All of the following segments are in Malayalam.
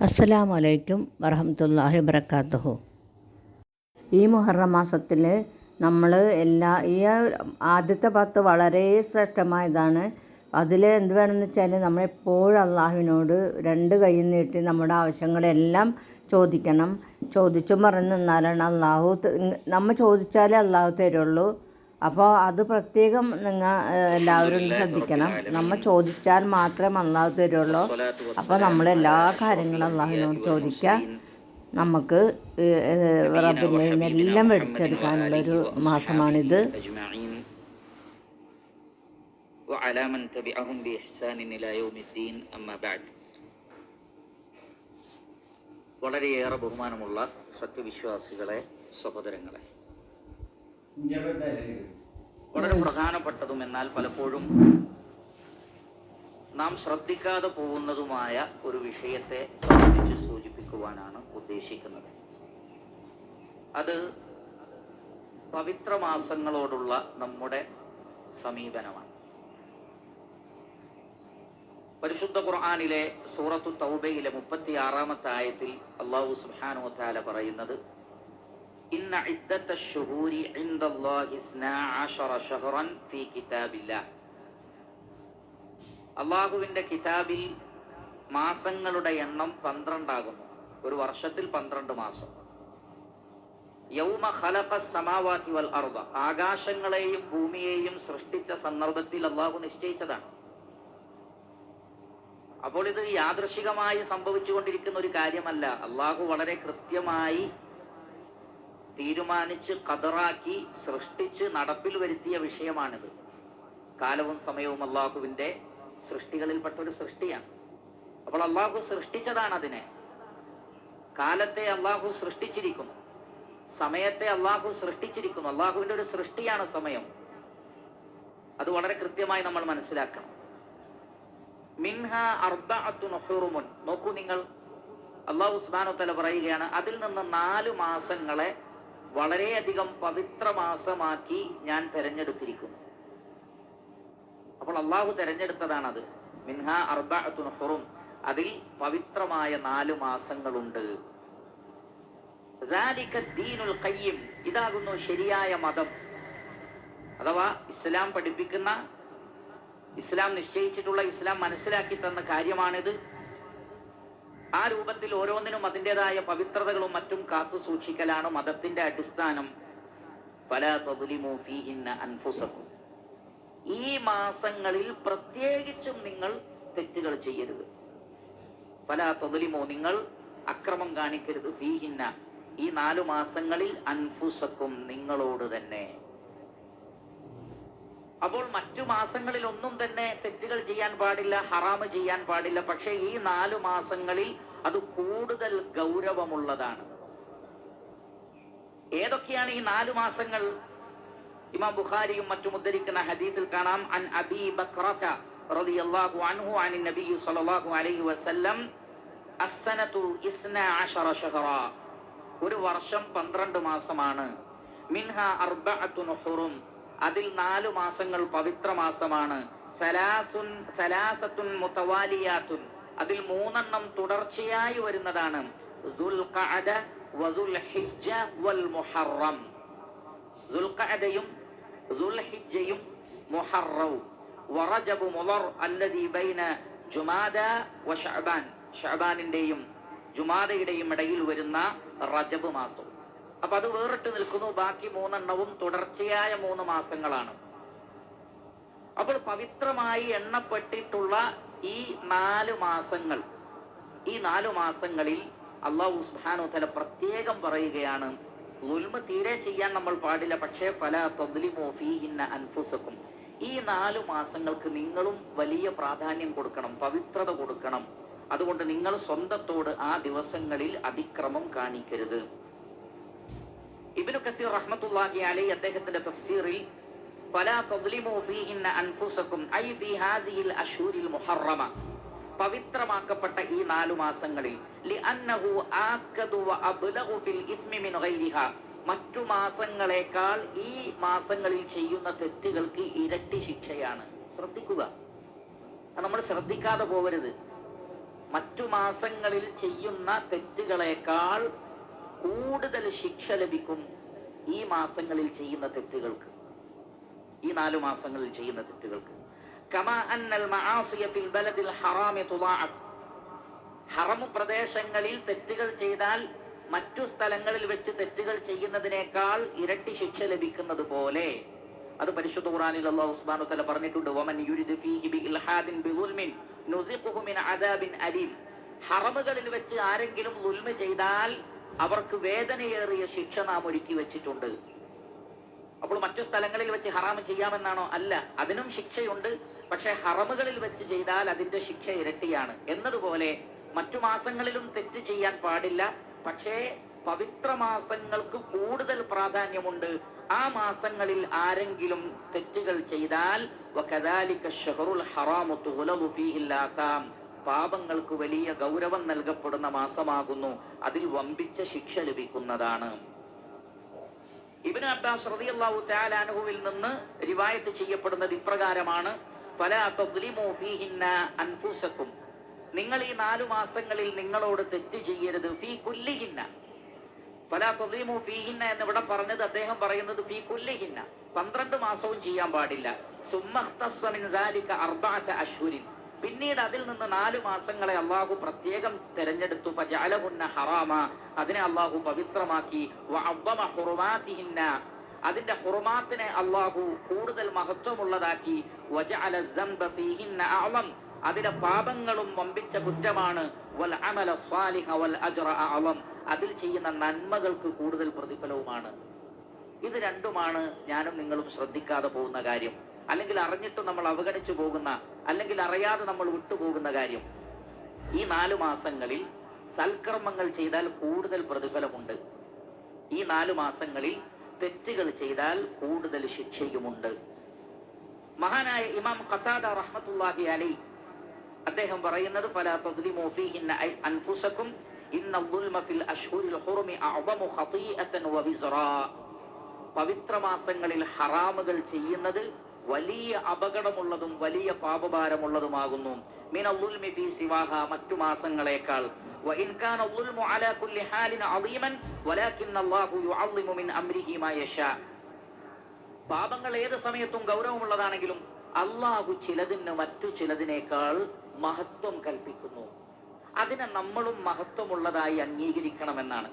അസ്സലാമു അലൈക്കും വറഹമത്തല്ലാഹി വബർക്കാത്തുഹു ഈ മുഹറം മാസത്തിൽ നമ്മൾ എല്ലാ ഈ ആദ്യത്തെ പത്ത് വളരെ ശ്രേഷ്ഠമായതാണ്. അതിൽ എന്ത് വേണമെന്ന് വെച്ചാൽ നമ്മളെപ്പോഴും അള്ളാഹുവിനോട് രണ്ട് കൈ നീട്ടി നമ്മുടെ ആവശ്യങ്ങളെല്ലാം ചോദിക്കണം. ചോദിച്ചും പറഞ്ഞു നിന്നാലാണ് അള്ളാഹു നമ്മൾ ചോദിച്ചാലേ അള്ളാഹു തരുള്ളൂ. അപ്പോൾ അത് പ്രത്യേകം നിങ്ങൾ എല്ലാവരും ഒന്ന് ശ്രദ്ധിക്കണം നമ്മൾ ചോദിച്ചാൽ മാത്രമേ അള്ളാഹു തരുള്ളൂ അപ്പോൾ നമ്മൾ എല്ലാ കാര്യങ്ങളും അള്ളാഹുവിനോട് ചോദിക്കുക നമുക്ക് റബ്ബിൻ്റെ എല്ലാം മേടിച്ചെടുക്കാനുള്ളൊരു മാസമാണിത് أجمعين وعلى من تبعهم بإحسان إلى يوم الدين أما بعد വളരെയേറെ ബഹുമാനമുള്ള സത്യവിശ്വാസികളെ സഹോദരങ്ങളെ വളരെ പ്രധാനപ്പെട്ടതും എന്നാൽ പലപ്പോഴും നാം ശ്രദ്ധിക്കാതെ പോകുന്നതുമായ ഒരു വിഷയത്തെ സംബന്ധിച്ച് സൂചിപ്പിക്കുവാനാണ് ഉദ്ദേശിക്കുന്നത്. അത് പവിത്രമാസങ്ങളോടുള്ള നമ്മുടെ സമീപനമാണ്. പരിശുദ്ധ ഖുർആാനിലെ സൂറത്തു തൗബയിലെ മുപ്പത്തി ആറാമത്തെ ആയത്തിൽ അള്ളാഹു സുബ്ഹാനഹു താല പറയുന്നത് ഇന്ന ഇദ്ദത്ത ഷുഹൂരി ഇൻദല്ലാഹി ഇസ്നാ അശറ ശഹറൻ ഫീ കിതാബില്ലാഹ് അള്ളാഹുവിന്റെ കിതാബിൽ മാസങ്ങളുടെ എണ്ണം പന്ത്രണ്ടാകുന്നു ഒരു വർഷത്തിൽ പന്ത്രണ്ട് മാസം. യൗമ ഖലഖ സമാവാതി വൽ അർദ. ആകാശങ്ങളെയും ഭൂമിയെയും സൃഷ്ടിച്ച സന്ദർഭത്തിൽ അള്ളാഹു നിശ്ചയിച്ചതാണ്. അപ്പോൾ ഇത് യാദൃശികമായി സംഭവിച്ചുകൊണ്ടിരിക്കുന്ന ഒരു കാര്യമല്ല. അള്ളാഹു വളരെ കൃത്യമായി തീരുമാനിച്ച് കതറാക്കി സൃഷ്ടിച്ച് നടപ്പിൽ വരുത്തിയ വിഷയമാണിത്. കാലവും സമയവും അള്ളാഹുവിന്റെ സൃഷ്ടികളിൽപ്പെട്ട ഒരു സൃഷ്ടിയാണ്. അപ്പോൾ അള്ളാഹു സൃഷ്ടിച്ചതാണ് അതിനെ. കാലത്തെ അള്ളാഹു സൃഷ്ടിച്ചിരിക്കുന്നു. സമയത്തെ അള്ളാഹു സൃഷ്ടിച്ചിരിക്കുന്നു. അള്ളാഹുവിന്റെ ഒരു സൃഷ്ടിയാണ് സമയം. അത് വളരെ കൃത്യമായി നമ്മൾ മനസ്സിലാക്കണം. മിൻഹ അർബുറുമുൻ നോക്കൂ നിങ്ങൾ. അള്ളാഹു ഉസ്മാനു തല പറയുകയാണ് അതിൽ നിന്ന് നാല് മാസങ്ങളെ വളരെയധികം പവിത്രമാസമാക്കി ഞാൻ തെരഞ്ഞെടുത്തിരിക്കുന്നു. അപ്പോൾ അള്ളാഹു തെരഞ്ഞെടുത്തതാണത്. മിൻഹ അർബുറും അതിൽ പവിത്രമായ നാല് മാസങ്ങളുണ്ട്. ഖയ്യിം. ഇതാകുന്നു ശരിയായ മതം. അഥവാ ഇസ്ലാം പഠിപ്പിക്കുന്ന ഇസ്ലാം നിശ്ചയിച്ചിട്ടുള്ള ഇസ്ലാം മനസ്സിലാക്കി തന്ന കാര്യമാണിത്. ആ രൂപത്തിൽ ഓരോന്നിനും അതിന്റെതായ പവിത്രതകളും മറ്റും കാത്തു സൂക്ഷിക്കലാണ് മതത്തിന്റെ അടിസ്ഥാനം. ഈ മാസങ്ങളിൽ പ്രത്യേകിച്ചും നിങ്ങൾ തെറ്റുകൾ ചെയ്യരുത്. പല തൊതുലിമോ നിങ്ങൾ അക്രമം കാണിക്കരുത്. ഫീഹിന്ന ഈ നാലു മാസങ്ങളിൽ അൻഫുസക്കും നിങ്ങളോട് തന്നെ. അപ്പോൾ മറ്റു മാസങ്ങളിൽ ഒന്നും തന്നെ തെറ്റുകൾ ചെയ്യാൻ പാടില്ല ഹറാമ് ചെയ്യാൻ പാടില്ല. പക്ഷേ ഈ നാലു മാസങ്ങളിൽ അത് കൂടുതൽ ഗൗരവമുള്ളതാണ്. ഏതൊക്കെയാണ് ഈ നാലു മാസങ്ങൾ? ഇമാം ബുഖാരിയും മറ്റും ഉദ്ധരിക്കുന്ന ഹദീസിൽ കാണാം അൻ അബി റളിയല്ലാഹു അൻഹു നബി സല്ലല്ലാഹു അലൈഹി വസല്ലം അസ്സനതു ഷഹറ. ഒരു വർഷം പന്ത്രണ്ട് മാസമാണ്. മിൻഹ അർബഅത്തുൻ ഹുറും. അതിൽ നാലു മാസങ്ങൾ പവിത്ര മാസമാണ്. സലാസുൻ സലാസത്തുൻ മുത്തവാലിയാത്തുൻ അതിൽ മൂന്നെണ്ണം തുടർച്ചയായി വരുന്നതാണ്. മുഹറം. അല്ലദി ബൈന ജുമാദ ജുമാദയുടെയും ഇടയിൽ വരുന്ന റജബ് മാസവും അപ്പൊ അത് വേറിട്ട് നിൽക്കുന്നു. ബാക്കി മൂന്നെണ്ണവും തുടർച്ചയായ മൂന്ന് മാസങ്ങളാണ്. അപ്പോൾ പവിത്രമായി എണ്ണപ്പെട്ടിട്ടുള്ള ഈ നാല് മാസങ്ങൾ ഈ നാലു മാസങ്ങളിൽ അള്ളാഹു സുബ്ഹാനഹു തല പ്രത്യേകം പറയുകയാണ് ഉൽമ തീരെ ചെയ്യാൻ നമ്മൾ പാടില്ല പക്ഷേ ഫല തദ്ലിമോ ഫീഹിന്ന അൻഫുസക്കും ഈ നാലു മാസങ്ങൾക്ക് നിങ്ങളും വലിയ പ്രാധാന്യം കൊടുക്കണം പവിത്രത കൊടുക്കണം. അതുകൊണ്ട് നിങ്ങൾ സ്വന്തത്തോട് ആ ദിവസങ്ങളിൽ അതിക്രമം കാണിക്കരുത്. ഇബ്നു കസീർ റഹ്മത്തുള്ളാഹി അലൈഹി അദ്ദേഹത്തിന്റെ തഫ്സീറിൽ ഫലാ തദ്ലിമു ഫീഹിന്ന അൻഫുസകും ഐ ഫീ ഹാദിഹിൽ അശൂരിൽ മുഹറമ പവിത്രമാക്കപ്പെട്ട ഈ നാലു മാസങ്ങളിൽ ലിഅന്നഹു ആക്കദു വ അബ്ലഗു ഫിൽ ഇസ്മി മിൻ ഗൈരിഹ മറ്റു മാസങ്ങളെക്കാൾ ഈ മാസങ്ങളിൽ ചെയ്യുന്ന തെറ്റുകൾക്ക് ഇരട്ടി ശിക്ഷയാണ്. ശ്രദ്ധിക്കുക. നമ്മൾ ശ്രദ്ധിക്കാതെ പോകരുത് മറ്റു മാസങ്ങളിൽ ചെയ്യുന്ന തെറ്റുകളേക്കാൾ കൂടുതൽ ശിക്ഷ ലഭിക്കും ഈ മാസങ്ങളിൽ ചെയ്യുന്ന തെറ്റുകൾക്ക്. ഈ നാലു മാസങ്ങളിൽ ചെയ്യുന്ന തെറ്റുകൾക്ക്. ഹറാമി പ്രദേശങ്ങളിൽ തെറ്റുകൾ ചെയ്താൽ മറ്റു സ്ഥലങ്ങളിൽ വെച്ച് തെറ്റുകൾ ചെയ്യുന്നതിനേക്കാൾ ഇരട്ടി ശിക്ഷ ലഭിക്കുന്നത് പോലെ. അത് പരിശുദ്ധ ഖുറാനിൽ അല്ലാഹു സുബ്ഹാനഹു തആല പറഞ്ഞിട്ടുണ്ട്. വമൻ യുരിദ് ഫീഹി ബിൽഹാദിൻ നുസിഖുഹു മിൻ അദാബിൻ അലീം. ഹറമുകളിൽ വെച്ച് ആരെങ്കിലും ദുൽമ ചെയ്താൽ അവർക്ക് വേദനയേറിയ ശിക്ഷ നാം ഒരുക്കി വെച്ചിട്ടുണ്ട്. അപ്പോൾ മറ്റു സ്ഥലങ്ങളിൽ വെച്ച് ഹറാം ചെയ്യാമെന്നാണോ? അല്ല അതിനും ശിക്ഷയുണ്ട്. പക്ഷെ ഹറമുകളിൽ വെച്ച് ചെയ്താൽ അതിന്റെ ശിക്ഷ ഇരട്ടിയാണ്. എന്നതുപോലെ മറ്റു മാസങ്ങളിലും തെറ്റ് ചെയ്യാൻ പാടില്ല. പക്ഷേ പവിത്ര മാസങ്ങൾക്ക് കൂടുതൽ പ്രാധാന്യമുണ്ട്. ആ മാസങ്ങളിൽ ആരെങ്കിലും തെറ്റുകൾ ചെയ്താൽ ഹറാമു. പാപങ്ങൾക്ക് വലിയ ഗൗരവം നൽകപ്പെടുന്ന മാസമാകുന്നു. അതിൽ വമ്പിച്ച ശിക്ഷ ലഭിക്കുന്നതാണ്. ഇബ്നു അബ്ബാസ് റളിയല്ലാഹു തആല അൻഹുവിൽ നിന്ന് റിവായത്ത് ചെയ്യപ്പെടുന്നത് ഇപ്രകാരമാണ്. ഫലാ ഫീഹിന്ന അൻഫുസക്കും. നിങ്ങൾ ഈ നാലു മാസങ്ങളിൽ നിങ്ങളോട് തെറ്റ് ചെയ്യരുത്. ഫീ കുല്ലിഹിന്ന. ഫലാ തദ്ലിമു ഫീഹിന്ന എന്ന് ഇവിടെ പറഞ്ഞത് അദ്ദേഹം പറയുന്നത് ഫീ കുല്ലിഹിന്ന. പന്ത്രണ്ട് മാസവും ചെയ്യാൻ പാടില്ല. സുമ്മഖ്തസ്സ മിൻ ദാലിക അർബഅത അശ്ഹുരിൻ. പിന്നീട് അതിൽ നിന്ന് നാലു മാസങ്ങളെ അള്ളാഹു പ്രത്യേകം തെരഞ്ഞെടുത്തു. ഫജഅലഹുന്ന ഹറാമ. അതിനെ അള്ളാഹു പവിത്രമാക്കി. അതിന്റെ ഹുറുമാത്തിനെ അള്ളാഹു കൂടുതൽ മഹത്വമുള്ളതാക്കി. അതിലെ പാപങ്ങളും വമ്പിച്ച കുറ്റമാണ്. വൽ അമല വൽ അതിൽ ചെയ്യുന്ന നന്മകൾക്ക് കൂടുതൽ പ്രതിഫലവുമാണ്. ഇത് രണ്ടുമാണ് ഞാനും നിങ്ങളും ശ്രദ്ധിക്കാതെ പോകുന്ന കാര്യം. അല്ലെങ്കിൽ അറിഞ്ഞിട്ട് നമ്മൾ അവഗണിച്ചു പോകുന്ന അല്ലെങ്കിൽ അറിയാതെ നമ്മൾ വിട്ടുപോകുന്ന കാര്യം. ഈ നാലു മാസങ്ങളിൽ സൽക്കർമ്മങ്ങൾ ചെയ്താൽ കൂടുതൽ പ്രതിഫലമുണ്ട്. ഈ നാലു മാസങ്ങളിൽ തെറ്റുകൾ ചെയ്താൽ കൂടുതൽ ശിക്ഷയുമുണ്ട്. മഹാനായ ഇമാം ഖത്താദ റഹ്മത്തുള്ളാഹി അലി അദ്ദേഹം പറയുന്നത് ഫലാ തദ്ലിമു ഫീഹിന്ന അൻഫുസക്കും ഇന്ന ദുൽമ ഫിൽ അശ്ഹുരിൽ ഹുറുമി അഅദമു ഖതീഅതൻ വവിസ്റാ പവിത്ര മാസങ്ങളിൽ ഹറാമുകൾ ചെയ്യുന്നത് വലിയ അപകടമുള്ളതും വലിയ പാപഭാരമുള്ളതുമാകുന്നു. മറ്റു മാസങ്ങളെക്കാൾ. പാപങ്ങൾ ഏത് സമയത്തും ഗൗരവമുള്ളതാണെങ്കിലും അള്ളാഹു ചിലതിന് മറ്റു ചിലതിനേക്കാൾ മഹത്വം കൽപ്പിക്കുന്നു. അതിനെ നമ്മളും മഹത്വമുള്ളതായി അംഗീകരിക്കണമെന്നാണ്.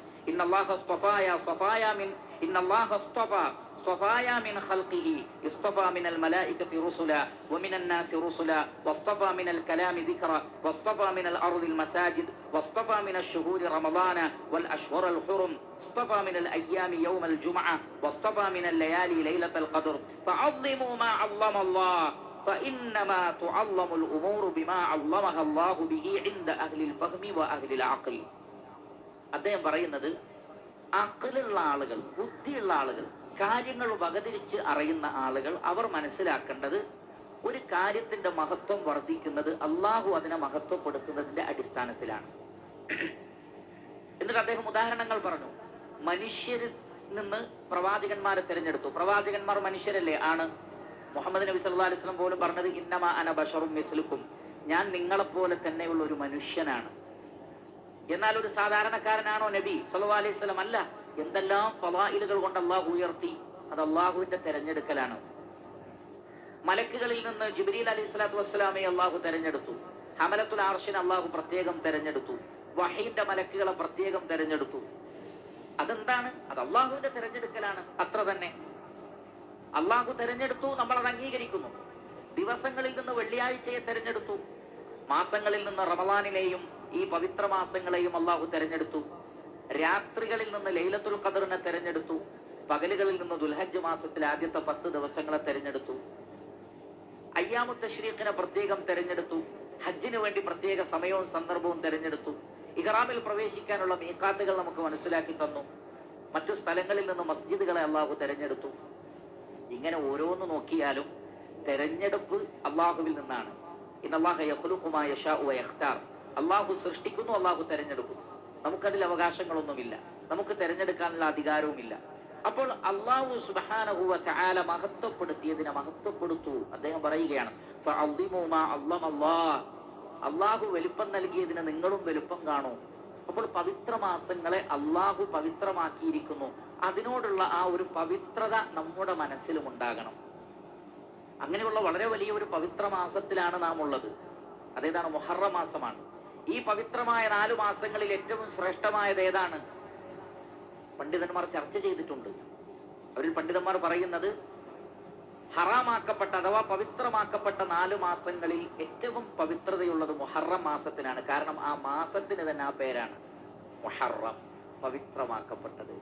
ഇന്നല്ലാഹ സ്തഫായ സഫായ മിൻ ഇന്നല്ലാഹ സ്തഫ സഫായ മിൻ ഖൽഖിഹി ഇസ്തഫ മിനൽ മലായികത്തി റുസുല വമിനൻ നാസി റുസുല വസ്തഫ മിനൽ കലാമി ദിക്റ വസ്തഫ മിനൽ അർദിൽ മസാജിദ് വസ്തഫ മിനൽ ശുഹൂരി റമദാന വൽ അശ്ഹുറൽ ഹുറും اصطفى من الأيام يوم الجمعة واصطفى من الليالي ليلة القدر فعظموا ما علم الله فإنما تعلم الأمور بما علمها الله به عند أهل الفهم وأهل العقل അദ്ദേഹം പറയുന്നത് അക്കലുള്ള ആളുകൾ ബുദ്ധിയുള്ള ആളുകൾ കാര്യങ്ങൾ വകതിരിച്ച് അറിയുന്ന ആളുകൾ അവർ മനസ്സിലാക്കേണ്ടത് ഒരു കാര്യത്തിന്റെ മഹത്വം വർദ്ധിക്കുന്നത് അള്ളാഹു അതിനെ മഹത്വപ്പെടുത്തുന്നതിന്റെ അടിസ്ഥാനത്തിലാണ് എന്നിട്ട് അദ്ദേഹം ഉദാഹരണങ്ങൾ പറഞ്ഞു മനുഷ്യരിൽ നിന്ന് പ്രവാചകന്മാരെ തിരഞ്ഞെടുത്തു പ്രവാചകന്മാർ മനുഷ്യരല്ലേ ആണ് മുഹമ്മദ് നബി സല്ലല്ലാഹു അലൈഹി വസല്ലം പോലും പറഞ്ഞത് ഇന്നമ അന ബഷറും മിസ്ലുക്കും. ഞാൻ നിങ്ങളെപ്പോലെ തന്നെയുള്ള ഒരു മനുഷ്യനാണ്. എന്നാൽ ഒരു സാധാരണക്കാരനാണോ നബി സല്ലു അലൈഹി വസല്ലം? അല്ല. എന്തെല്ലാം ഫലായിലുകൾ കൊണ്ട് അള്ളാഹു ഉയർത്തി അത് അള്ളാഹുവിന്റെ തെരഞ്ഞെടുക്കലാണ്. മലക്കുകളിൽ നിന്ന് ജിബ്രീൽ അലൈഹി സ്വലാത്തു വസ്സലാമെ അള്ളാഹു തെരഞ്ഞെടുത്തു. ഹമലത്തുൽ ആർഷിനെ അള്ളാഹു പ്രത്യേകം തെരഞ്ഞെടുത്തു. വഹീന്റെ മലക്കുകളെ പ്രത്യേകം തെരഞ്ഞെടുത്തു. അതെന്താണ്? അത് അള്ളാഹുവിന്റെ തെരഞ്ഞെടുക്കലാണ്. അത്ര തന്നെ. അള്ളാഹു തെരഞ്ഞെടുത്തു നമ്മൾ അത് അംഗീകരിക്കുന്നു. ദിവസങ്ങളിൽ നിന്ന് വെള്ളിയാഴ്ചയെ തെരഞ്ഞെടുത്തു. മാസങ്ങളിൽ നിന്ന് റമദാനിലെയും ഈ പവിത്ര മാസങ്ങളെയും അള്ളാഹു തെരഞ്ഞെടുത്തു. രാത്രികളിൽ നിന്ന് ലൈലത്തുൽ ഖദറിനെ തെരഞ്ഞെടുത്തു. പകലുകളിൽ നിന്ന് ദുൽഹജ്ജ് മാസത്തിലെ ആദ്യത്തെ പത്ത് ദിവസങ്ങളെ തെരഞ്ഞെടുത്തു. അയ്യാമു തഷ്രീഖിനെ പ്രത്യേകം തെരഞ്ഞെടുത്തു. ഹജ്ജിന് വേണ്ടി പ്രത്യേക സമയവും സന്ദർഭവും തെരഞ്ഞെടുത്തു. ഇഹ്റാമിൽ പ്രവേശിക്കാനുള്ള മീക്കാത്തുകൾ നമുക്ക് മനസ്സിലാക്കി തന്നു. മറ്റു സ്ഥലങ്ങളിൽ നിന്ന് മസ്ജിദുകളെ അള്ളാഹു തെരഞ്ഞെടുത്തു. ഇങ്ങനെ ഓരോന്ന് നോക്കിയാലും തെരഞ്ഞെടുപ്പ് അള്ളാഹുവിൽ നിന്നാണ്. അള്ളാഹു സൃഷ്ടിക്കുന്നു അള്ളാഹു തെരഞ്ഞെടുക്കുന്നു. നമുക്കതിൽ അവകാശങ്ങളൊന്നുമില്ല. നമുക്ക് തെരഞ്ഞെടുക്കാനുള്ള അധികാരവുമില്ല. അപ്പോൾ അള്ളാഹു സുബാനഹുവ മഹത്വപ്പെടുത്തിയതിനെ മഹത്വപ്പെടുത്തു. അദ്ദേഹം പറയുകയാണ്. അള്ളാഹു വലുപ്പം നൽകിയതിന് നിങ്ങളും വലുപ്പം കാണൂ. അപ്പോൾ പവിത്ര മാസങ്ങളെ അള്ളാഹു പവിത്രമാക്കിയിരിക്കുന്നു. അതിനോടുള്ള ആ ഒരു പവിത്രത നമ്മുടെ മനസ്സിലും ഉണ്ടാകണം. അങ്ങനെയുള്ള വളരെ വലിയ ഒരു പവിത്ര മാസത്തിലാണ് നാം ഉള്ളത്. അതേതാണ് മൊഹറ മാസമാണ്. ഈ പവിത്രമായ നാലു മാസങ്ങളിൽ ഏറ്റവും ശ്രേഷ്ഠമായത് ഏതാണ്? പണ്ഡിതന്മാർ ചർച്ച ചെയ്തിട്ടുണ്ട്. അവരിൽ പണ്ഡിതന്മാർ പറയുന്നത് ഹറാമാക്കപ്പെട്ട അഥവാ പവിത്രമാക്കപ്പെട്ട നാല് മാസങ്ങളിൽ ഏറ്റവും പവിത്രതയുള്ളത് മുഹറം മാസത്തിനാണ്. കാരണം ആ മാസത്തിന് തന്നെ ആ പേരാണ് മുഹറം പവിത്രമാക്കപ്പെട്ടത്.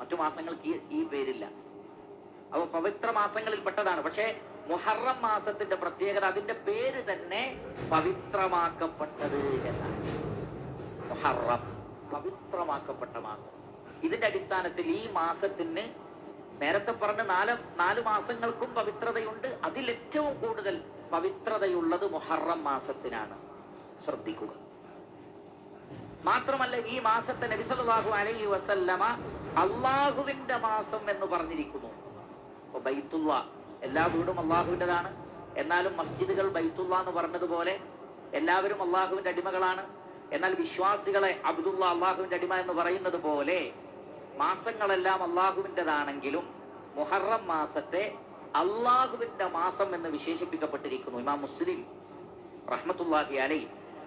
മറ്റു മാസങ്ങൾക്ക് ഈ- പേരില്ല. അവ പവിത്ര മാസങ്ങളിൽ പെട്ടതാണ്. പക്ഷേ മുഹറം മാസത്തിന്റെ പ്രത്യേകത അതിന്റെ പേര് തന്നെ പവിത്രമാക്കപ്പെട്ടത് എന്നാണ്. മുഹറം പവിത്രമാക്കപ്പെട്ട മാസം. ഇതിന്റെ അടിസ്ഥാനത്തിൽ ഈ മാസത്തിന് നേരത്തെ പറഞ്ഞ നാല് നാല് മാസങ്ങൾക്കും പവിത്രതയുണ്ട്. അതിൽ ഏറ്റവും കൂടുതൽ പവിത്രതയുള്ളത് മുഹറം മാസത്തിനാണ്. ശ്രദ്ധിക്കുക. മാത്രമല്ല ഈ മാസത്തെ നബിസലാഹു അലൈഹി വസല്ലമ അള്ളാഹുവിന്റെ മാസം എന്ന് പറഞ്ഞിരിക്കുന്നു. ഇപ്പൊ ബൈത്തുള്ള എല്ലാ വീടും അള്ളാഹുവിന്റെതാണ് എന്നാലും മസ്ജിദുകൾ ബൈത്തുള്ള എന്ന് പറഞ്ഞതുപോലെ എല്ലാവരും അള്ളാഹുവിന്റെ അടിമകളാണ്. എന്നാൽ വിശ്വാസികളെ അബ്ദുള്ള അള്ളാഹുവിന്റെ അടിമ എന്ന് പറയുന്നത് പോലെ മാസങ്ങളെല്ലാം അള്ളാഹുവിന്റെതാണെങ്കിലും മുഹറം മാസത്തെ അള്ളാഹുവിന്റെ മാസം എന്ന് വിശേഷിപ്പിക്കപ്പെട്ടിരിക്കുന്നു. ഇമാം മുസ്ലിം റഹ്മത്തുല്ലാഹി അലൈ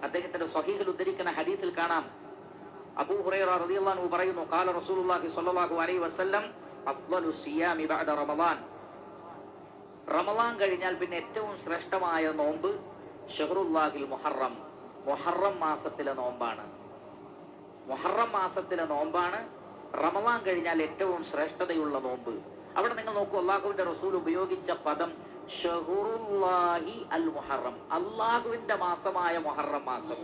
അദ്ദേഹത്തിന്റെ സ്വഹീഹിൽ ഉദ്ധരിക്കുന്ന ഹദീസിൽ കാണാം. അബൂ ഹുറൈറ റളിയല്ലാഹു പറയുന്നു ഖാല റസൂലുള്ളാഹി സ്വല്ലല്ലാഹു അലൈഹി വസല്ലം അഫ്ളലു സിയാമി ബഅദ റമളാൻ റമളാൻ കഴിഞ്ഞാൽ പിന്നെ ഏറ്റവും ശ്രേഷ്ഠമായ നോമ്പ് ഷഹറുല്ലാഹിൽ മുഹറം. മുഹറം മാസത്തിലെ നോമ്പാണ്. മുഹറം മാസത്തിലെ നോമ്പാണ് റമളാൻ കഴിഞ്ഞാൽ ഏറ്റവും ശ്രേഷ്ഠതയുള്ള നോമ്പ്. അവിടെ നിങ്ങൾ നോക്കൂ അള്ളാഹുവിന്റെ റസൂൽ ഉപയോഗിച്ച പദം ഷഹുറുല്ലാഹി അൽ മുഹറം അള്ളാഹുവിന്റെ മാസമായ മുഹറം മാസം.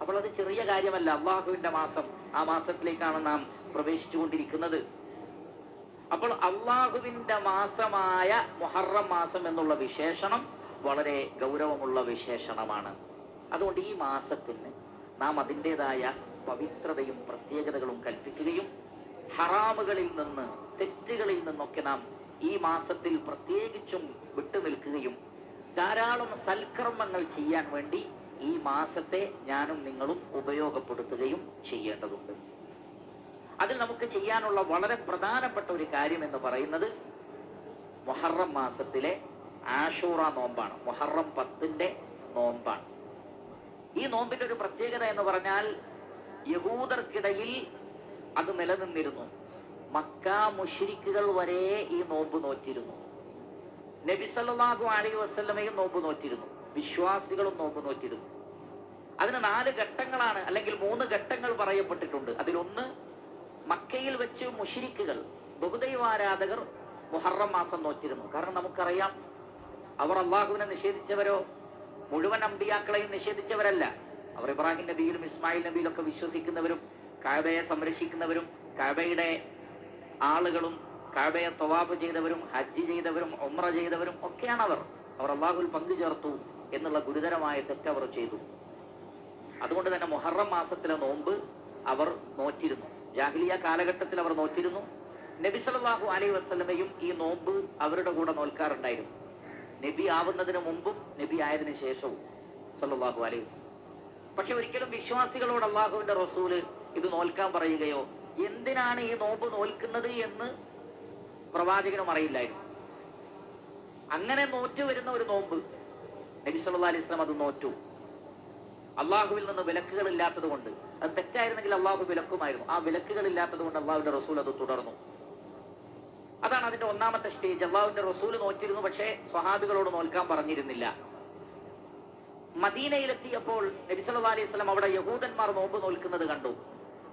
അപ്പോൾ അത് ചെറിയ കാര്യമല്ല അള്ളാഹുവിന്റെ മാസം. ആ മാസത്തിലേക്കാണ് നാം പ്രവേശിച്ചുകൊണ്ടിരിക്കുന്നത്. അപ്പോൾ അള്ളാഹുവിന്റെ മാസമായ മുഹറം മാസം എന്നുള്ള വിശേഷണം വളരെ ഗൗരവമുള്ള വിശേഷണമാണ്. അതുകൊണ്ട് ഈ മാസത്തിന് നാം അതിന്റെതായ പവിത്രതയും പ്രത്യേകതകളും കൽപ്പിക്കുകയും ഹറാമുകളിൽ നിന്ന് തെറ്റുകളിൽ നിന്നൊക്കെ നാം ഈ മാസത്തിൽ പ്രത്യേകിച്ചും വിട്ടുനിൽക്കുകയും ധാരാളം സൽക്കർമ്മങ്ങൾ ചെയ്യാൻ വേണ്ടി ഈ മാസത്തെ ഞാനും നിങ്ങളും ഉപയോഗപ്പെടുത്തുകയും ചെയ്യേണ്ടതുണ്ട്. അതിൽ നമുക്ക് ചെയ്യാനുള്ള വളരെ പ്രധാനപ്പെട്ട ഒരു കാര്യം എന്ന് പറയുന്നത് മൊഹറം മാസത്തിലെ ആഷൂറ നോമ്പാണ്. മൊഹറം പത്തിന്റെ നോമ്പാണ്. ഈ നോമ്പിന്റെ ഒരു പ്രത്യേകത എന്ന് പറഞ്ഞാൽ യഹൂദർക്കിടയിൽ അത് നിലനിന്നിരുന്നു. മക്ക മുഷിരിക്കുകൾ വരെ ഈ നോമ്പ് നോറ്റിരുന്നു. നബി സല്ലാഹു അലൈഹി വസ്ലമയും നോമ്പ് നോറ്റിരുന്നു. വിശ്വാസികളും നോമ്പ് നോറ്റിരുന്നു. അതിന് നാല് ഘട്ടങ്ങളാണ് അല്ലെങ്കിൽ മൂന്ന് ഘട്ടങ്ങൾ പറയപ്പെട്ടിട്ടുണ്ട്. അതിലൊന്ന് മക്കയിൽ വെച്ച് മുഷിരിക്കുകൾ ബഹുദൈവാരാധകർ മുഹറം മാസം നോറ്റിരുന്നു. കാരണം നമുക്കറിയാം അവർ അള്ളാഹുവിനെ നിഷേധിച്ചവരോ മുഴുവൻ അമ്പിയാക്കളെയും നിഷേധിച്ചവരല്ല. അവർ ഇബ്രാഹിം നബിയിലും ഇസ്മായിൽ നബിയിലും ഒക്കെ വിശ്വസിക്കുന്നവരും കാബയെ സംരക്ഷിക്കുന്നവരും കാബയുടെ ആളുകളും കാബയെ തവാഫ് ചെയ്തവരും ഹജ്ജ് ചെയ്തവരും ഒമ്ര ചെയ്തവരും ഒക്കെയാണ് അവർ. അവർ അള്ളാഹുൽ പങ്കു ചേർത്തു എന്നുള്ള ഗുരുതരമായ തെറ്റവർ ചെയ്തു. അതുകൊണ്ട് തന്നെ മുഹറം മാസത്തിലെ നോമ്പ് അവർ നോറ്റിരുന്നു. ജാഹ്ലിയ കാലഘട്ടത്തിൽ അവർ നോറ്റിരുന്നു. നബി സല്ലല്ലാഹു അലൈഹി വസ്ലമയും ഈ നോമ്പ് അവരുടെ കൂടെ നോൽക്കാറുണ്ടായിരുന്നു. നബി ആവുന്നതിന് മുമ്പും നബി ആയതിനു ശേഷവും സല്ലല്ലാഹു അലൈഹി വസല്ലം. പക്ഷെ ഒരിക്കലും വിശ്വാസികളോട് അള്ളാഹുവിന്റെ റസൂൽ ഇത് നോൽക്കാൻ പറയുകയോ എന്തിനാണ് ഈ നോമ്പ് നോൽക്കുന്നത് എന്ന് പ്രവാചകനും അറിയില്ലായിരുന്നു. അങ്ങനെ നോറ്റു വരുന്ന ഒരു നോമ്പ് നബി സല്ലല്ലാഹു അലൈഹി അത് നോറ്റു. അള്ളാഹുവിൽ നിന്ന് വിലക്കുകൾ ഇല്ലാത്തത് കൊണ്ട് അത് തെറ്റായിരുന്നെങ്കിൽ അള്ളാഹു വിലക്കുമായിരുന്നു. ആ വിലക്കുകൾ ഇല്ലാത്തത് കൊണ്ട് അള്ളാഹുവിന്റെ റസൂൽ അത് തുടർന്നു. അതാണ് അതിന്റെ ഒന്നാമത്തെ സ്റ്റേജ്. അള്ളാഹുവിന്റെ റസൂൽ നോറ്റിരുന്നു പക്ഷേ സ്വഹാബികളോട് നോൽക്കാൻ പറഞ്ഞിരുന്നില്ല. മദീനയിലെത്തിയപ്പോൾ നബി സല്ലല്ലാഹു അലൈഹി സ്വലം അവിടെ യഹൂദന്മാർ നോമ്പ് നോൽക്കുന്നത് കണ്ടു.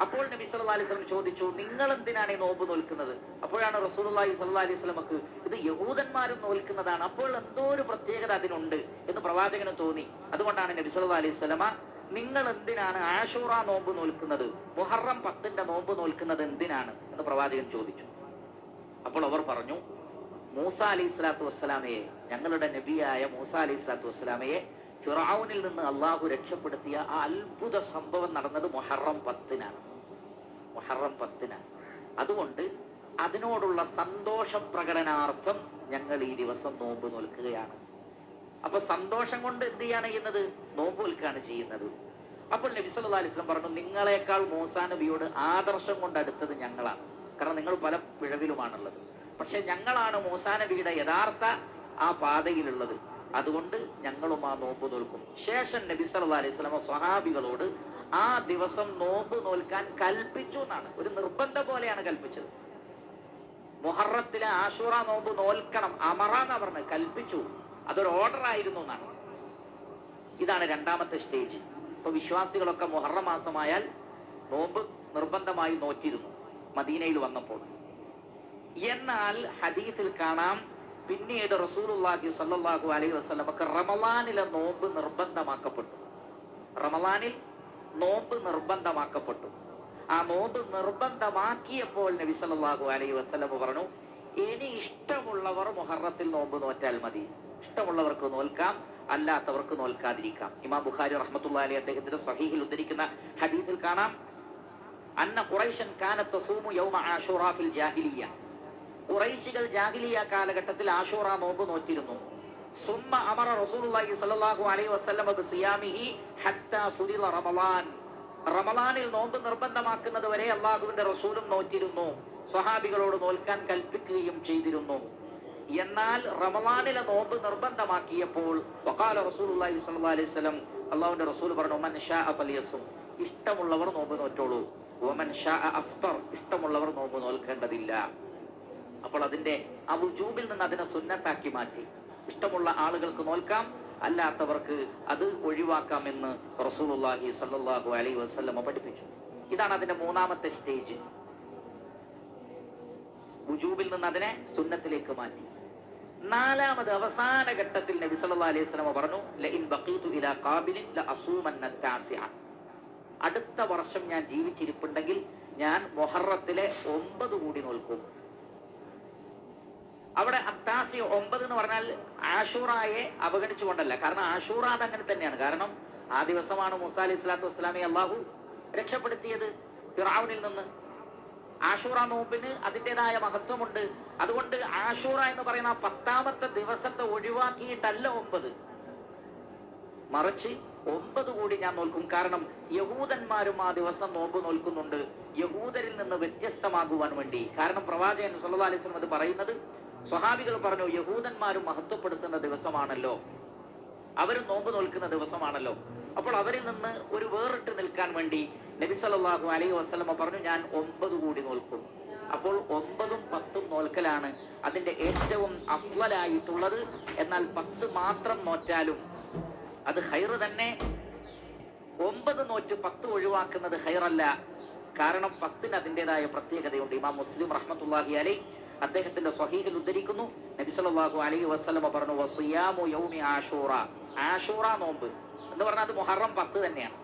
അപ്പോൾ നബി സല്ലല്ലാഹു അലൈഹി സ്വലം ചോദിച്ചു നിങ്ങൾ എന്തിനാണ് ഈ നോമ്പ് നോൽക്കുന്നത്? അപ്പോഴാണ് റസൂലുള്ളാഹി സ്വല്ലല്ലാഹു അലൈഹി സ്വലമക്ക് ഇത് യഹൂദന്മാരും നോൽക്കുന്നതാണ് അപ്പോൾ എന്തോ ഒരു പ്രത്യേകത അതിനുണ്ട് എന്ന് പ്രവാചകന് തോന്നി. അതുകൊണ്ടാണ് നബി സല്ലല്ലാഹു അലൈഹി സ്വലമ നിങ്ങൾ എന്തിനാണ് ആഷൂറ നോമ്പ് നോൽക്കുന്നത്? മുഹറം പത്തിന്റെ നോമ്പ് നോൽക്കുന്നത് എന്തിനാണ്? എന്ന് പ്രവാചകൻ ചോദിച്ചു. അപ്പോൾ അവർ പറഞ്ഞു മൂസ അലൈഹി സ്വലാത്തു വസ്സലാമയെ ഞങ്ങളുടെ നബിയായ മൂസ അലൈഹി സ്വലാത്തു വസ്സലാമയെ ഫിറാവുനിൽ നിന്ന് അള്ളാഹു രക്ഷപ്പെടുത്തിയ ആ അത്ഭുത സംഭവം നടന്നത് മൊഹറം പത്തിനാണ്. മൊഹറം പത്തിനാണ്. അതുകൊണ്ട് അതിനോടുള്ള സന്തോഷ പ്രകടനാർത്ഥം ഞങ്ങൾ ഈ ദിവസം നോമ്പ് നോൽക്കുകയാണ്. അപ്പൊ സന്തോഷം കൊണ്ട് എന്ത് ചെയ്യാണ് ചെയ്യുന്നത്? നോമ്പ് നോൽക്കുകയാണ് ചെയ്യുന്നത്. അപ്പോൾ നബി അലിസ്ലം പറഞ്ഞു നിങ്ങളെക്കാൾ മൂസാ നബിയോട് ആദർശം കൊണ്ട് അടുത്തത് ഞങ്ങളാണ്. കാരണം നിങ്ങൾ പല പിഴവിലുമാണുള്ളത്. പക്ഷെ ഞങ്ങളാണ് മൂസാ നബിയുടെ യഥാർത്ഥ ആ പാതയിലുള്ളത്. അതുകൊണ്ട് ഞങ്ങളും ആ നോമ്പ് നോൽക്കും. ശേഷം നബി സല്ലാ അലൈഹി വസല്ലം സ്വഹാബികളോട് ആ ദിവസം നോമ്പ് നോൽക്കാൻ കൽപ്പിച്ചു എന്നാണ്. ഒരു നിർബന്ധം പോലെയാണ് കൽപ്പിച്ചത്. മുഹറത്തിലെ ആഷൂറ നോമ്പ് നോൽക്കണം അമറ എന്നാ പറഞ്ഞത്. കൽപ്പിച്ചു. അതൊരു ഓർഡർ ആയിരുന്നു എന്നാണ്. ഇതാണ് രണ്ടാമത്തെ സ്റ്റേജ് ഇപ്പൊ വിശ്വാസികളൊക്കെ മുഹറം മാസമായാൽ നോമ്പ് നിർബന്ധമായി നോറ്റിരുന്നു. മദീനയിൽ വന്നപ്പോൾ. എന്നാൽ ഹദീസിൽ കാണാം പിന്നീട് റസൂലുള്ളാഹി സ്വല്ലല്ലാഹു അലൈഹി വസല്ലമക്ക് റമലാനിലെ നോമ്പ് നിർബന്ധമാക്കപ്പെട്ടു. റമലാനിൽ നോമ്പ് നിർബന്ധമാക്കപ്പെട്ടു. ആ നോമ്പ് നിർബന്ധമാക്കിയപ്പോൾ നബി സല്ലല്ലാഹു അലൈഹി വസല്ലം പറഞ്ഞു ഇനി ഇഷ്ടമുള്ളവർ മുഹറത്തിൽ നോമ്പ് നോറ്റാൽ മതി. ഇഷ്ടമുള്ളവർക്ക് നോൽക്കാം അല്ലാത്തവർക്ക് നോൽക്കാതിരിക്കാം. ഇമാം ബുഖാരി റഹ്മത്തുള്ള അലി അദ്ദേഹത്തിന്റെ സ്വഹീഹിൽ ഉദ്ധരിക്കുന്ന ഹദീസിൽ കാണാം അന്ന ഖുറൈശൻ കാനത്ത് സൂമു യൗമ ആഷുറാഫിൽ ഫിൽ ഖുറൈശികൾ ജാഹിലിയ കാലഘട്ടത്തിൽ ആഷൂറ നോമ്പ് നോറ്റിരുന്നു. സുമ്മ അമറ റസൂലുള്ളാഹി സ്വല്ലല്ലാഹു അലൈഹി വസല്ലം ബിസിയാമിഹി ഹത്താ ഫുരിള റമളാൻ. റമളാനിൽ നോമ്പ് നിർബന്ധമാക്കുന്നത് വരെ അള്ളാഹുവിന്റെ റസൂലും നോറ്റിരുന്നു. സ്വഹാബികളോട് നോൽക്കാൻ കൽപ്പിക്കുകയും ചെയ്തിരുന്നു. എന്നാൽ റമളാനിലെ നോമ്പ് നിർബന്ധമാക്കിയപ്പോൾ വഖാല റസൂലുള്ളാഹി സ്വല്ലല്ലാഹു അലൈഹി വസല്ലം അള്ളാഹുവിന്റെ റസൂൽ പറഞ്ഞു മൻ ഷാ ഫലിയസും ഇഷ്ടമുള്ളവർ നോമ്പ് നോറ്റോളൂ. വമൻ ഷാ അഫ്തർ ഇഷ്ടമുള്ളവർ നോമ്പ് നോൽക്കേണ്ടതില്ല. അപ്പോൾ അതിന്റെ ആ വുജൂബിൽ നിന്ന് അതിനെ സുന്നത്താക്കി മാറ്റി. ഇഷ്ടമുള്ള ആളുകൾക്ക് നോൽക്കാം അല്ലാത്തവർക്ക് അത് ഒഴിവാക്കാമെന്ന് റസൂലുള്ളാഹി സല്ലാഹു അലൈഹി വസല്ലമ പഠിപ്പിച്ചു. ഇതാണ് അതിന്റെ മൂന്നാമത്തെ സ്റ്റേജ്. ഉജൂബിൽ നിന്ന് അതിനെ സുന്നത്തിലേക്ക് മാറ്റി. നാലാമത് അവസാന ഘട്ടത്തിൽ നബി സല്ലല്ലാഹു അലൈഹി സ്വലമ പറഞ്ഞു ലഇൻ ബഖീതു ഇലാ ഖാബിലിൻ താസിഅ അടുത്ത വർഷം ഞാൻ ജീവിച്ചിരിപ്പുണ്ടെങ്കിൽ ഞാൻ മൊഹറത്തിലെ ഒമ്പത് കൂടി നോൽക്കും. അവിടെ അത്താസി ഒമ്പത് എന്ന് പറഞ്ഞാൽ ആഷൂറായെ അവഗണിച്ചുകൊണ്ടല്ല. കാരണം ആഷൂറ അത് അങ്ങനെ തന്നെയാണ്. കാരണം ആ ദിവസമാണ് മുസ അലി സ്വലാത്തു വസ്സലാമെ അള്ളാഹു രക്ഷപ്പെടുത്തിയത് ഫിറാവുനിൽ നിന്ന്. ആഷൂറ നോമ്പിന് അതിന്റെതായ മഹത്വമുണ്ട്. അതുകൊണ്ട് ആഷൂറ എന്ന് പറയുന്ന പത്താമത്തെ ദിവസത്തെ ഒഴിവാക്കിയിട്ടല്ല ഒമ്പത്. മറിച്ച് ഒമ്പത് കൂടി ഞാൻ നോൽക്കും. കാരണം യഹൂദന്മാരും ആ ദിവസം നോമ്പ് നോൽക്കുന്നുണ്ട്. യഹൂദരിൽ നിന്ന് വ്യത്യസ്തമാകുവാൻ വേണ്ടി. കാരണം പ്രവാചകൻ സുല്ലാ അലൈഹി വസല്ലം അത് പറയുന്നത് സ്വഹാബികൾ പറഞ്ഞു യഹൂദന്മാരും മഹത്വപ്പെടുത്തുന്ന ദിവസമാണല്ലോ. അവരും നോമ്പ് നോൽക്കുന്ന ദിവസമാണല്ലോ. അപ്പോൾ അവരിൽ നിന്ന് ഒരു വേറിട്ട് നിൽക്കാൻ വേണ്ടി നബി സല്ലല്ലാഹു അലൈഹി വസ്ലമ പറഞ്ഞു ഞാൻ ഒമ്പത് കൂടി നോൽക്കും. അപ്പോൾ ഒമ്പതും പത്തും നോൽക്കലാണ് അതിന്റെ ഏറ്റവും അഫ്വലായിട്ടുള്ളത്. എന്നാൽ പത്ത് മാത്രം നോറ്റാലും അത് ഹൈറ് തന്നെ. ഒമ്പത് നോറ്റ് പത്ത് ഒഴിവാക്കുന്നത് ഹൈറല്ല കാരണം പത്തിന് അതിന്റെതായ പ്രത്യേകതയുണ്ട്. ഇമാം മുസ്ലിം റഹ്മത്തുള്ളാഹി അലൈ അദ്ദേഹത്തിന്റെ സ്വഹീഹിൽ ഉദ്ധരിക്കുന്നു. നബി സല്ലല്ലാഹു അലൈഹി വസ്ലമ പറഞ്ഞു വസിയാമു യൗമി ആഷൂറ. ആഷൂറ നോമ്പ് എന്ന് പറഞ്ഞാൽ അത് മുഹറം പത്ത് തന്നെയാണ്.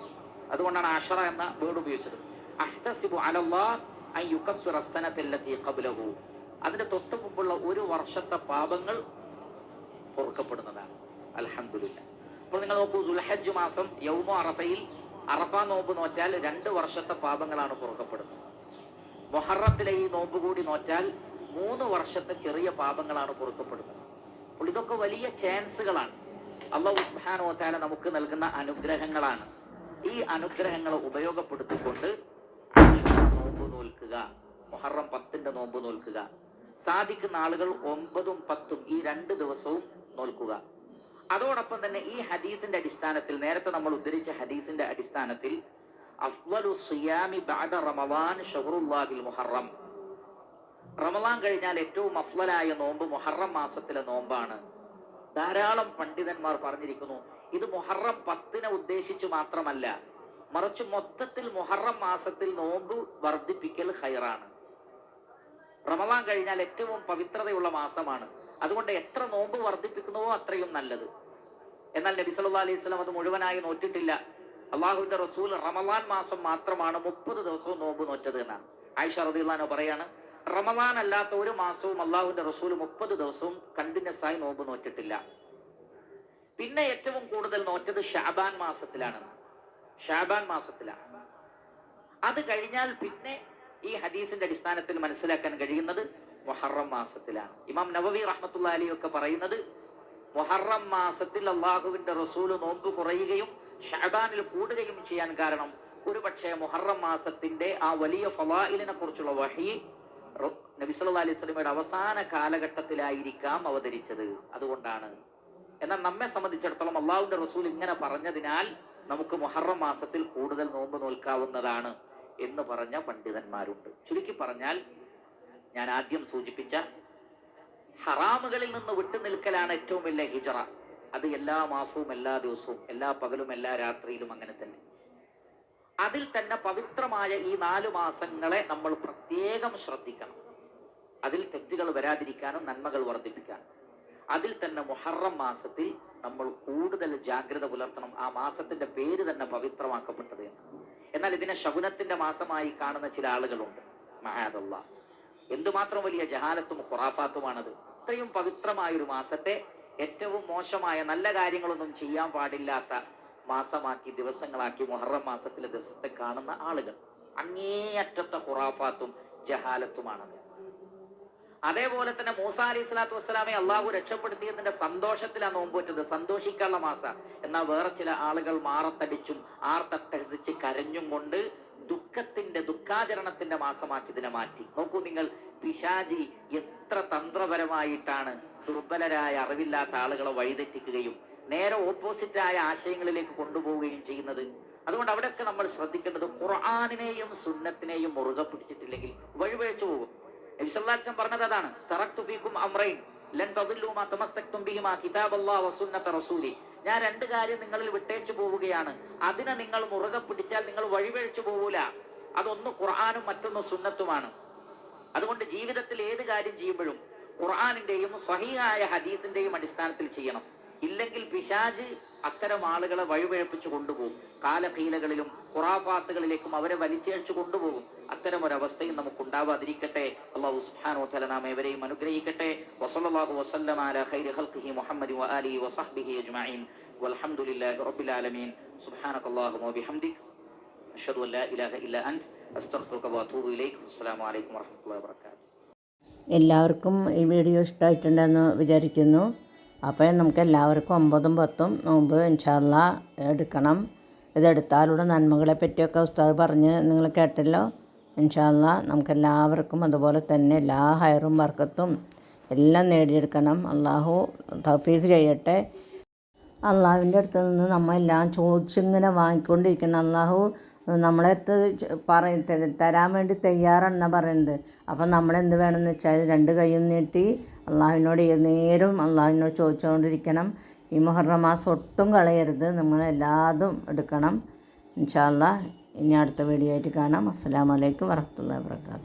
അതുകൊണ്ടാണ് ആഷറ എന്ന വേർഡ് ഉപയോഗിച്ചത്. അഹ്തസിബു അലല്ലാഹ് അൻ യുകഫിറ അസ്സനത്തല്ലതി ഖബ്ലഹു. അതിന്റെ തൊട്ടു മുമ്പുള്ള ഒരു വർഷത്തെ പാപങ്ങൾ പൊറുക്കപ്പെടുന്നതാണ്. അലഹമുല്ല അപ്പോൾ നിങ്ങൾ നോക്കൂ ദുൽഹജ് മാസം യൗമു അറഫയിൽ അറഫ നോമ്പ് നോറ്റാൽ രണ്ട് വർഷത്തെ പാപങ്ങളാണ് പൊറുക്കപ്പെടുന്നത്. മൊഹറത്തിലെ ഈ നോമ്പ് കൂടി നോറ്റാൽ മൂന്ന് വർഷത്തെ ചെറിയ പാപങ്ങളാണ് പൊറുക്കപ്പെടുന്നത്. അപ്പോൾ ഇതൊക്കെ വലിയ ചാൻസുകളാണ് അള്ളാഹു സുബ്ഹാനഹു താല നമുക്ക് നൽകുന്ന അനുഗ്രഹങ്ങളാണ്. ഈ അനുഗ്രഹങ്ങളെ ഉപയോഗപ്പെടുത്തിക്കൊണ്ട് നോമ്പ് നോൽക്കുക മുഹറം പത്തിന്റെ നോമ്പ് നോൽക്കുക സാധിക്കുന്ന ആളുകൾ ഒമ്പതും പത്തും ഈ രണ്ട് ദിവസവും നോൽക്കുക. അതോടൊപ്പം തന്നെ ഈ ഹദീസിന്റെ അടിസ്ഥാനത്തിൽ നേരത്തെ നമ്മൾ ഉദ്ധരിച്ച ഹദീസിന്റെ അടിസ്ഥാനത്തിൽ അഫ്വലു സിയാമി ബഅദ റമവാൻ ഷഹറുല്ലാഹിൽ മുഹറം. റമളാൻ കഴിഞ്ഞാൽ ഏറ്റവും അഫ്ലലായ നോമ്പ് മുഹറം മാസത്തിലെ നോമ്പാണ്. ധാരാളം പണ്ഡിതന്മാർ പറഞ്ഞിരിക്കുന്നു ഇത് മുഹറം പത്തിനെ ഉദ്ദേശിച്ചു മാത്രമല്ല മറിച്ച് മൊത്തത്തിൽ മുഹറം മാസത്തിൽ നോമ്പ് വർദ്ധിപ്പിക്കൽ ഹൈറാണ്. റമലാൻ കഴിഞ്ഞാൽ ഏറ്റവും പവിത്രതയുള്ള മാസമാണ്. അതുകൊണ്ട് എത്ര നോമ്പ് വർദ്ധിപ്പിക്കുന്നുവോ അത്രയും നല്ലത്. എന്നാൽ നബി സല്ലാ അലൈഹി സ്വലം അത് മുഴുവനായി നോറ്റിട്ടില്ല. അള്ളാഹുവിന്റെ റസൂൽ റമലാൻ മാസം മാത്രമാണ് മുപ്പത് ദിവസവും നോമ്പ് നോറ്റത് എന്നാണ്. ആയിഷ റദിയുള്ളാനോ പറയാണ് റമദാൻ അല്ലാത്ത ഒരു മാസവും അള്ളാഹുവിന്റെ റസൂൽ മുപ്പത് ദിവസവും കണ്ടിന്യൂസ് ആയി നോമ്പ് നോറ്റിട്ടില്ല. പിന്നെ ഏറ്റവും കൂടുതൽ നോറ്റത് ഷാബാൻ മാസത്തിലാണ്. ഷാബാൻ മാസത്തിലാണ്. അത് കഴിഞ്ഞാൽ പിന്നെ ഈ ഹദീസിന്റെ അടിസ്ഥാനത്തിൽ മനസ്സിലാക്കാൻ കഴിയുന്നത് മുഹറം മാസത്തിലാണ്. ഇമാം നവവി റഹ്മത്തുള്ള അലി ഒക്കെ പറയുന്നത് മുഹറം മാസത്തിൽ അള്ളാഹുവിന്റെ റസൂൽ നോമ്പ് കുറയുകയും ഷഹബാനിൽ കൂടുകയും ചെയ്യാൻ കാരണം ഒരുപക്ഷെ മുഹറം മാസത്തിന്റെ ആ വലിയ ഫലായിലിനെ കുറിച്ചുള്ള വഹി നബി സല്ലു അലൈഹി സ്വലമയുടെ അവസാന കാലഘട്ടത്തിലായിരിക്കാം അവതരിച്ചത്. അതുകൊണ്ടാണ്. എന്നാൽ നമ്മെ സംബന്ധിച്ചിടത്തോളം അള്ളാഹുവിന്റെ റസൂൽ ഇങ്ങനെ പറഞ്ഞതിനാൽ നമുക്ക് മുഹറം മാസത്തിൽ കൂടുതൽ നോമ്പ് നോൽക്കാവുന്നതാണ് എന്ന് പറഞ്ഞ പണ്ഡിതന്മാരുണ്ട്. ചുരുക്കി പറഞ്ഞാൽ ഞാൻ ആദ്യം സൂചിപ്പിച്ച ഹറാമുകളിൽ നിന്ന് വിട്ടുനിൽക്കലാണ് ഏറ്റവും വലിയ ഹിജറ. അത് എല്ലാ മാസവും എല്ലാ ദിവസവും എല്ലാ പകലും എല്ലാ രാത്രിയിലും അങ്ങനെ തന്നെ. അതിൽ തന്നെ പവിത്രമായ ഈ നാലു മാസങ്ങളെ നമ്മൾ പ്രത്യേകം ശ്രദ്ധിക്കണം. അതിൽ തെറ്റുകൾ വരാതിരിക്കാനും നന്മകൾ വർദ്ധിപ്പിക്കാനും. അതിൽ തന്നെ മുഹറം മാസത്തിൽ നമ്മൾ കൂടുതൽ ജാഗ്രത പുലർത്തണം. ആ മാസത്തിന്റെ പേര് തന്നെ പവിത്രമാക്കപ്പെട്ടത് എന്ന് എന്നാൽ ഇതിനെ ശകുനത്തിന്റെ മാസമായി കാണുന്ന ചില ആളുകളുണ്ട്. മഹാദല്ല. എന്തുമാത്രം വലിയ ജഹാലത്തും ഖുറാഫാത്തുമാണത്. ഇത്രയും പവിത്രമായ ഒരു മാസത്തെ ഏറ്റവും മോശമായ നല്ല കാര്യങ്ങളൊന്നും ചെയ്യാൻ പാടില്ലാത്ത മാസമാക്കി ദിവസങ്ങളാക്കി മുഹറം മാസത്തിലെ ദിവസത്തെ കാണുന്ന ആളുകൾ. അങ്ങേയറ്റത്തെ ഹുറാഫാത്തും ജഹാലത്തുമാണത് അതേപോലെ തന്നെ മൂസ അലി സ്വലാത്തു വസ്സലാമെ അള്ളാഹു രക്ഷപ്പെടുത്തിയതിന്റെ സന്തോഷത്തിലാണ് നോമ്പുറ്റത്. സന്തോഷിക്കാനുള്ള മാസ. എന്നാൽ വേറെ ചില ആളുകൾ മാറത്തടിച്ചും ആർത്തട്ടഹസിച്ച് കരഞ്ഞും കൊണ്ട് ദുഃഖത്തിന്റെ ദുഃഖാചരണത്തിന്റെ മാസമാക്കി ഇതിനെ മാറ്റി. നോക്കൂ നിങ്ങൾ പിശാജി എത്ര തന്ത്രപരമായിട്ടാണ് ദുർബലരായ അറിവില്ലാത്ത ആളുകളെ വഴിതെറ്റിക്കുകയും നേരെ ഓപ്പോസിറ്റായ ആശയങ്ങളിലേക്ക് കൊണ്ടുപോവുകയും ചെയ്യുന്നത്. അതുകൊണ്ട് അവിടെയൊക്കെ നമ്മൾ ശ്രദ്ധിക്കേണ്ടത് ഖുർആാനിനെയും സുന്നത്തിനെയും മുറുകെ പിടിച്ചിട്ടില്ലെങ്കിൽ വഴിവഴിച്ചു പോകും. നബിസല്ലാസ്ലം പറഞ്ഞത് അതാണ് അമ്രൈൻ ലൻ റസൂലി. ഞാൻ രണ്ട് കാര്യം നിങ്ങളിൽ വിട്ടേച്ചു പോവുകയാണ്. അതിനെ നിങ്ങൾ മുറുകെ പിടിച്ചാൽ നിങ്ങൾ വഴിവഴിച്ചു പോകൂല അതൊന്ന് ഖുർആാനും മറ്റൊന്ന് സുന്നത്തുമാണ്. അതുകൊണ്ട് ജീവിതത്തിൽ ഏത് കാര്യം ചെയ്യുമ്പോഴും ഖുർആാനിന്റെയും സഹിയായ ഹദീസിന്റെയും അടിസ്ഥാനത്തിൽ ചെയ്യണം. ഇല്ലെങ്കിൽ പിശാജ് അത്തരം ആളുകളെ വഴിപഴപ്പിച്ചു കൊണ്ടുപോകും. കാലകീലകളിലും ഖുറാഫാത്തുകളിലേക്കും അവരെ വലിച്ചേഴ്ച്ചു കൊണ്ടുപോകും. അത്തരം അവസ്ഥയും നമുക്ക് ഉണ്ടാവാതിരിക്കട്ടെ അള്ളാഹു സുബ്ഹാനഹു തല നാം എവരെയും അനുഗ്രഹിക്കട്ടെ. വസല്ലല്ലാഹു വസല്ലമ അലാ ഖൈരി ഖൽഖിഹി മുഹമ്മദി വആലിഹി വസഹ്ബിഹി അജ്മഈൻ. വൽഹംദുലില്ലാഹി റബ്ബിൽ ആലമീൻ. സുബ്ഹാനകല്ലാഹുമ്മ വബിഹംദിക് അഷ്ഹദു അൻ ലാ ഇലാഹ ഇല്ല അൻത. അസ്തഗ്ഫിറുക വഅതൂബു ഇലൈക്. അസ്സലാമു അലൈക്കും വറഹ്മത്തുള്ളാഹി വബറകാതുഹു എല്ലാവർക്കും ഈ വീഡിയോ ഇഷ്ടമായിട്ടുണ്ടെന്ന് വിചാരിക്കുന്നു. അപ്പോൾ നമുക്ക് എല്ലാവർക്കും ഒമ്പതും പത്തും നോമ്പ് ഇൻഷാല്ല എടുക്കണം. ഇതെടുത്താലുള്ള നന്മകളെ പറ്റിയൊക്കെ ഉസ്താദ് പറഞ്ഞ് നിങ്ങൾ കേട്ടല്ലോ. ഇൻഷാല്ല നമുക്ക് എല്ലാവർക്കും അതുപോലെ തന്നെ എല്ലാ ഹയറും വർക്കത്തും എല്ലാം നേടിയെടുക്കണം. അള്ളാഹു തൗഫീഖ് ചെയ്യട്ടെ. അള്ളാഹുവിന്റെ അടുത്ത് നിന്ന് നമ്മളെല്ലാം ചോദിച്ചിങ്ങനെ വാങ്ങിക്കൊണ്ടിരിക്കണം അള്ളാഹു നമ്മളെ അടുത്ത് ത- തരാൻ വേണ്ടി തയ്യാറാണെന്നാണ് പറയുന്നത്. അപ്പം നമ്മളെന്ത് വേണമെന്ന് വെച്ചാൽ രണ്ട് കൈയും നീട്ടി അള്ളാഹുവിനോട് നേരും അള്ളാഹുവിനോട് ചോദിച്ചുകൊണ്ടിരിക്കണം. ഈ മുഹറം മാസം ഒട്ടും കളയരുത്. നമ്മളെല്ലാതും എടുക്കണം. ഇൻഷാല്ല ഇനി അടുത്ത വീഡിയോ ആയിട്ട് കാണാം. അസ്സാം വലൈക്കും വറഹമത്തുള്ള വാബർക്കാത്തു